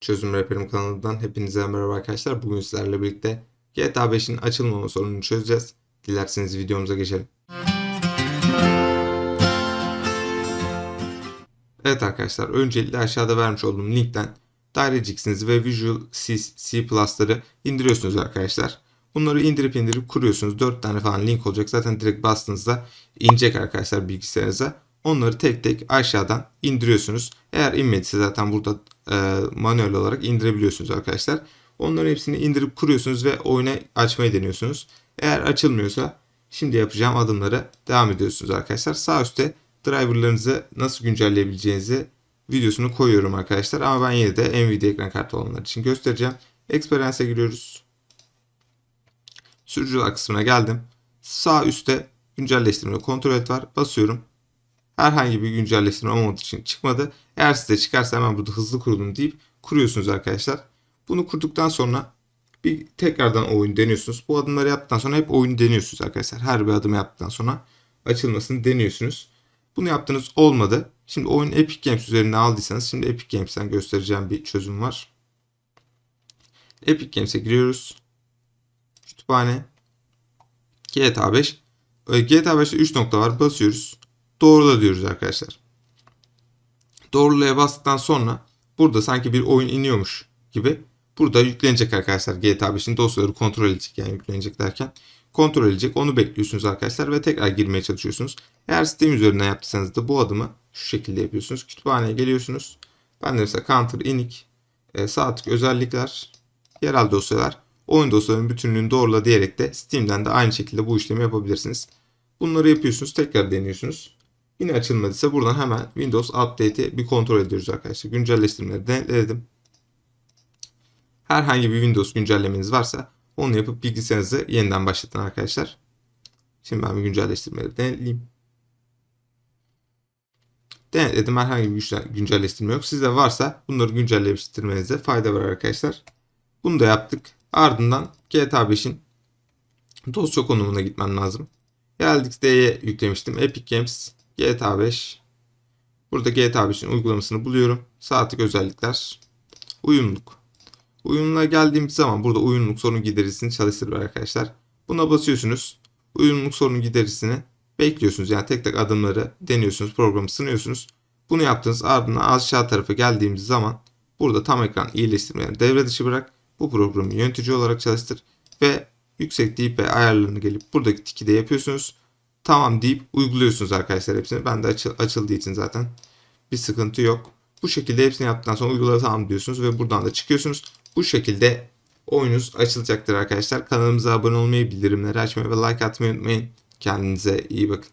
Çözüm Rehberim kanalından hepinize merhaba arkadaşlar. Bugün sizlerle birlikte GTA 5'in açılmama sorununu çözeceğiz. Dilerseniz videomuza geçelim. Evet arkadaşlar öncelikle aşağıda vermiş olduğum linkten DirectX'inizi ve Visual C, C Plus'ları indiriyorsunuz arkadaşlar. Bunları indirip indirip kuruyorsunuz. 4 tane falan link olacak. Zaten direkt bastığınızda inecek arkadaşlar bilgisayarınıza. Onları tek tek aşağıdan indiriyorsunuz. Eğer inmediyse zaten burada e, manuel olarak indirebiliyorsunuz arkadaşlar. Onların hepsini indirip kuruyorsunuz ve oyuna açmayı deniyorsunuz. Eğer açılmıyorsa şimdi yapacağım adımlara devam ediyorsunuz arkadaşlar. Sağ üstte driverlarınızı nasıl güncelleyebileceğinizi videosunu koyuyorum arkadaşlar. Ama ben yine de Nvidia ekran kartı olanlar için göstereceğim. Experience'e giriyoruz. Sürücüler kısmına geldim. Sağ üstte güncelleştirme kontrol et var. Basıyorum. Herhangi bir güncelleştirme olmadığı için çıkmadı. Eğer size çıkarsa hemen burada hızlı kurulum deyip kuruyorsunuz arkadaşlar. Bunu kurduktan sonra bir tekrardan oyun deniyorsunuz. Bu adımları yaptıktan sonra hep oyunu deniyorsunuz arkadaşlar. Her bir adım yaptıktan sonra açılmasını deniyorsunuz. Bunu yaptınız olmadı. Şimdi oyun Epic Games üzerine aldıysanız şimdi Epic Games'ten göstereceğim bir çözüm var. Epic Games'e giriyoruz. Kütüphane. GTA 5. Ee, GTA 5'te 3 nokta var. Basıyoruz. Doğrula diyoruz arkadaşlar. Doğrulaya bastıktan sonra burada sanki bir oyun iniyormuş gibi burada yüklenecek arkadaşlar. GTA 5'in dosyaları kontrol edecek yani yüklenecek derken kontrol edecek. Onu bekliyorsunuz arkadaşlar ve tekrar girmeye çalışıyorsunuz. Eğer Steam üzerinden yaptıysanız da bu adımı şu şekilde yapıyorsunuz. Kütüphaneye geliyorsunuz. Ben de mesela Counter Init, e, sağ tık özellikler, yerel dosyalar, oyun dosyalarının bütünlüğünü doğrula diyerek de Steam'den de aynı şekilde bu işlemi yapabilirsiniz. Bunları yapıyorsunuz. Tekrar deniyorsunuz. Yine açılmadıysa buradan hemen Windows Update'i bir kontrol ediyoruz arkadaşlar. Güncelleştirmeleri denetledim. Herhangi bir Windows güncellemeniz varsa onu yapıp bilgisayarınızı yeniden başlatın arkadaşlar. Şimdi ben bir güncelleştirmeleri denetleyeyim. Denetledim. Herhangi bir güncelleştirme yok. Sizde varsa bunları güncelleştirmenize fayda var arkadaşlar. Bunu da yaptık. Ardından GTA 5'in dosya konumuna gitmem lazım. Geldik D'ye yüklemiştim. Epic Games GTA 5. Burada GTA 5'in uygulamasını buluyorum. Saatlik özellikler. Uyumluluk. Uyumluluğa geldiğimiz zaman burada uyumluluk sorunu gidericisini çalıştırır arkadaşlar. Buna basıyorsunuz. Uyumluluk sorunu gidericisini bekliyorsunuz. Yani tek tek adımları deniyorsunuz. Programı sınıyorsunuz. Bunu yaptığınız ardından aşağı tarafa geldiğimiz zaman burada tam ekran iyileştirmeleri devre dışı bırak. Bu programı yönetici olarak çalıştır ve yüksek deyip ve ayarlarını gelip buradaki tiki de yapıyorsunuz. Tamam deyip uyguluyorsunuz arkadaşlar hepsini. Ben de açı, açıldığı için zaten bir sıkıntı yok. Bu şekilde hepsini yaptıktan sonra uygula tamam diyorsunuz ve buradan da çıkıyorsunuz. Bu şekilde oyunuz açılacaktır arkadaşlar. Kanalımıza abone olmayı, bildirimleri açmayı ve like atmayı unutmayın. Kendinize iyi bakın.